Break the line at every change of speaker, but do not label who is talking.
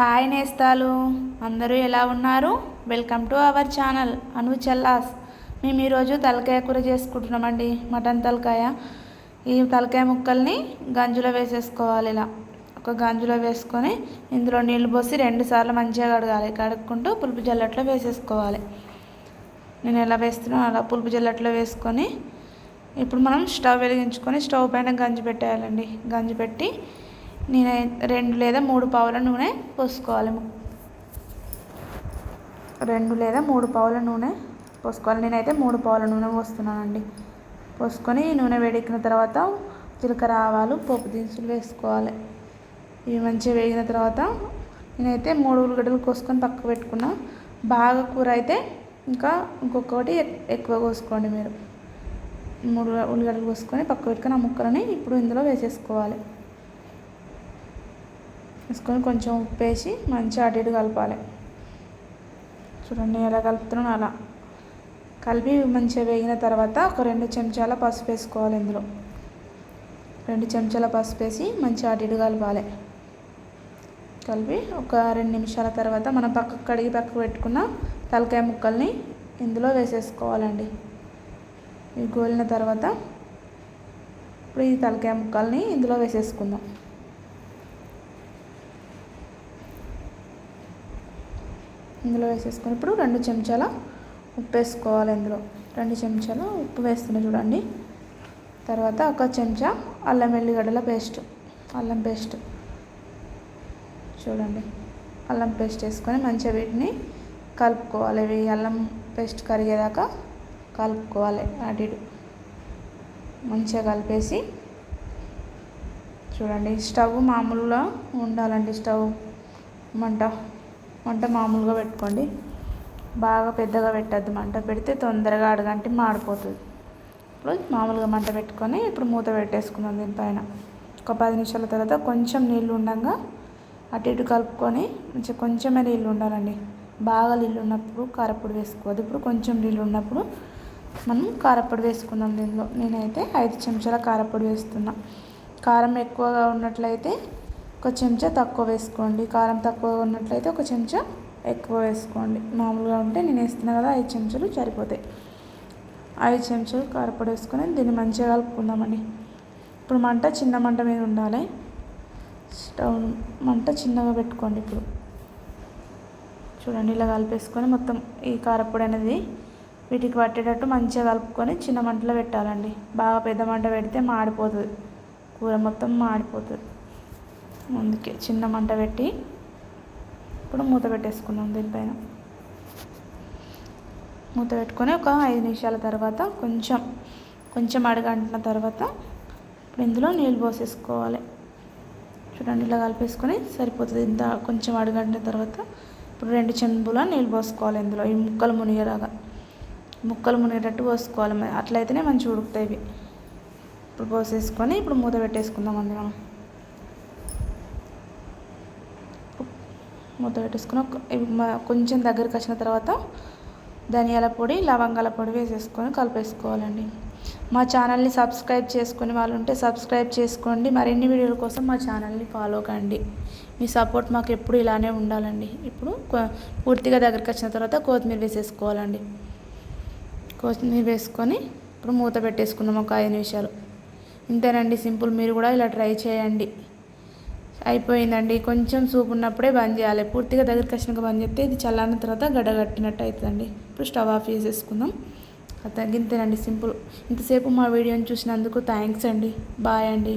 Hi నేస్తాలు. అందరూ ఎలా ఉన్నారు? Welcome to our channel Anu చెల్లాస్. మేము ఈరోజు తలకాయ కూర చేసుకుంటున్నామండి మటన్ తలకాయ. ఈ తలకాయ ముక్కల్ని గంజులో వేసేసుకోవాలి ఇలా. ఒక గంజులో వేసుకొని ఇందులో నీళ్ళు పోసి రెండుసార్లు మంచిగా కడగాలి. కడుక్కుంటూ పులుపు జల్లట్లో వేసేసుకోవాలి. నేను ఎలా వేస్తున్నాను అలా పులుపు జల్లట్లో వేసుకొని ఇప్పుడు మనం స్టవ్ వెలిగించుకొని స్టవ్ పైన గంజి పెట్టేయాలండి. గంజి పెట్టి నేను రెండు లేదా మూడు పావుల నూనె పోసుకోవాలి. రెండు లేదా మూడు పావుల నూనె పోసుకోవాలి. నేనైతే మూడు పావుల నూనె పోస్తున్నానండి. పోసుకొని నూనె వేడెక్కిన తర్వాత జీలకర్ర ఆవాలు పోపు దినుసులు వేసుకోవాలి. ఇవి మంచిగా వేగిన తర్వాత నేనైతే మూడు ఉల్లిగడ్డలు కోసుకొని పక్కకు పెట్టుకున్నా బాగా కూర అయితే ఇంకా ఇంకొకటి ఎక్కువ కోసుకోండి మీరు. మూడు ఉల్లిగడ్డలు కోసుకొని పక్క పెట్టుకొని ఆ ముక్కలని ఇప్పుడు ఇందులో వేసేసుకోవాలి. వేసుకొని కొంచెం ఉప్పు వేసి మంచిగా అటు ఇటు కలపాలి. చూడండి ఎలా కలుపుతున్నాను అలా. కలిపి మంచిగా వేగిన తర్వాత ఒక రెండు చెంచాల పసుపు వేసుకోవాలి ఇందులో. రెండు చెంచాల పసుపు వేసి మంచిగా అటు ఇటు కలపాలి. కలిపి ఒక రెండు నిమిషాల తర్వాత మనం పక్కకు కడిగి పక్కకు పెట్టుకున్న తలకాయ ముక్కల్ని ఇందులో వేసేసుకోవాలండి. ఇవి గోలిన తర్వాత ఇప్పుడు ఈ తలకాయ ముక్కల్ని ఇందులో వేసేసుకుందాం. ఇందులో వేసేసుకొని ఇప్పుడు రెండు చెంచాల ఉప్పు వేసుకోవాలి ఇందులో. రెండు చెంచాల ఉప్పు వేస్తున్నా చూడండి. తర్వాత ఒక చెంచా అల్లం వెల్లిగడ్డల పేస్ట్ అల్లం పేస్ట్. చూడండి. అల్లం పేస్ట్ వేసుకొని మంచిగా వీటిని కలుపుకోవాలి. ఇవి అల్లం పేస్ట్ కరిగేదాకా కలుపుకోవాలి అటు మంచిగా కలిపేసి చూడండి. స్టవ్ మామూలుగా ఉండాలండి స్టవ్ మంట. మంట మామూలుగా పెట్టుకోండి. బాగా పెద్దగా పెట్టద్దు మంట. పెడితే తొందరగా అడగంటే మాడిపోతుంది. ఇప్పుడు మామూలుగా మంట పెట్టుకొని ఇప్పుడు మూత పెట్టేసుకుందాం దీనిపైన. ఒక పది నిమిషాల తర్వాత కొంచెం నీళ్ళు ఉండగా అటు ఇటు కలుపుకొని మంచిగా కొంచెమే నీళ్ళు ఉండాలండి. బాగా నీళ్ళు ఉన్నప్పుడు కారపొడి వేసుకోవద్దు. ఇప్పుడు కొంచెం నీళ్ళు ఉన్నప్పుడు మనం కారపొడి వేసుకుందాం దీనిలో. నేనైతే ఐదు చెంచాల కారపొడి వేస్తున్నా. కారం ఎక్కువగా ఉన్నట్లయితే ఒక చెంచా తక్కువ వేసుకోండి. కారం తక్కువ ఉన్నట్లయితే ఒక చెంచా ఎక్కువ వేసుకోండి. మామూలుగా ఉంటే నేను వేస్తున్నా కదా ఐదు చెంచాలు సరిపోతాయి. ఐదు చెంచాలు కారపొడి వేసుకొని దీన్ని మంచిగా కలుపుకుందామండి. ఇప్పుడు మంట చిన్న మంట మీద ఉండాలి. స్టవ్ మంట చిన్నగా పెట్టుకోండి ఇప్పుడు. చూడండి ఇలా కలిపేసుకొని మొత్తం ఈ కారపొడి అనేది వీటికి పట్టేటట్టు మంచిగా కలుపుకొని చిన్న మంటలో పెట్టాలండి. బాగా పెద్ద మంట పెడితే మాడిపోతుంది. కూర మొత్తం మాడిపోతుంది. అందుకే చిన్న మంట పెట్టి ఇప్పుడు మూత పెట్టేసుకుందాం దీనిపైన. మూత పెట్టుకొని ఒక ఐదు నిమిషాల తర్వాత కొంచెం కొంచెం అడగంటిన తర్వాత ఇప్పుడు ఇందులో నీళ్ళు పోసేసుకోవాలి. చూడండి ఇలా కలిపేసుకొని సరిపోతుంది. ఇంత కొంచెం అడగంటిన తర్వాత ఇప్పుడు రెండు చెంబుల నీళ్ళు పోసుకోవాలి ఇందులో ఈ ముక్కలు మునిగేలాగా. ముక్కలు మునిగేటట్టు పోసుకోవాలి. అట్లయితేనే మంచిగా ఉడుకుతాయి ఇవి. ఇప్పుడు పోసేసుకొని ఇప్పుడు మూత పెట్టేసుకుందాం అందులో. మూత పెట్టేసుకుని కొంచెం దగ్గరికి వచ్చిన తర్వాత ధనియాల పొడి లవంగాల పొడి వేసేసుకొని కలిపేసుకోవాలండి. మా ఛానల్ని సబ్స్క్రైబ్ చేసుకుని వాళ్ళు ఉంటే సబ్స్క్రైబ్ చేసుకోండి. మరిన్ని వీడియోల కోసం మా ఛానల్ని ఫాలో కండి. మీ సపోర్ట్ మాకు ఎప్పుడు ఇలానే ఉండాలండి. ఇప్పుడు పూర్తిగా దగ్గరికి వచ్చిన తర్వాత కొత్తిమీర వేసేసుకోవాలండి. కొత్తిమీర వేసుకొని ఇప్పుడు మూత పెట్టేసుకున్నాం ఒక ఐదు నిమిషాలు. ఇంతేనండి సింపుల్. మీరు కూడా ఇలా ట్రై చేయండి. అయిపోయిందండి. కొంచెం సూప్ ఉన్నప్పుడే బంద్ చేయాలి. పూర్తిగా దగ్గరికి వచ్చినాక బంద్ చేస్తే ఇది చల్లారిన తర్వాత గడ్డగట్టినట్టు అవుతుందండి ఇప్పుడు స్టవ్ ఆఫ్ చేసేసుకుందాం. తగ్గింతేనండి సింపుల్. ఇంతసేపు మా వీడియోని చూసినందుకు థ్యాంక్స్ అండి. బాయ్ అండి.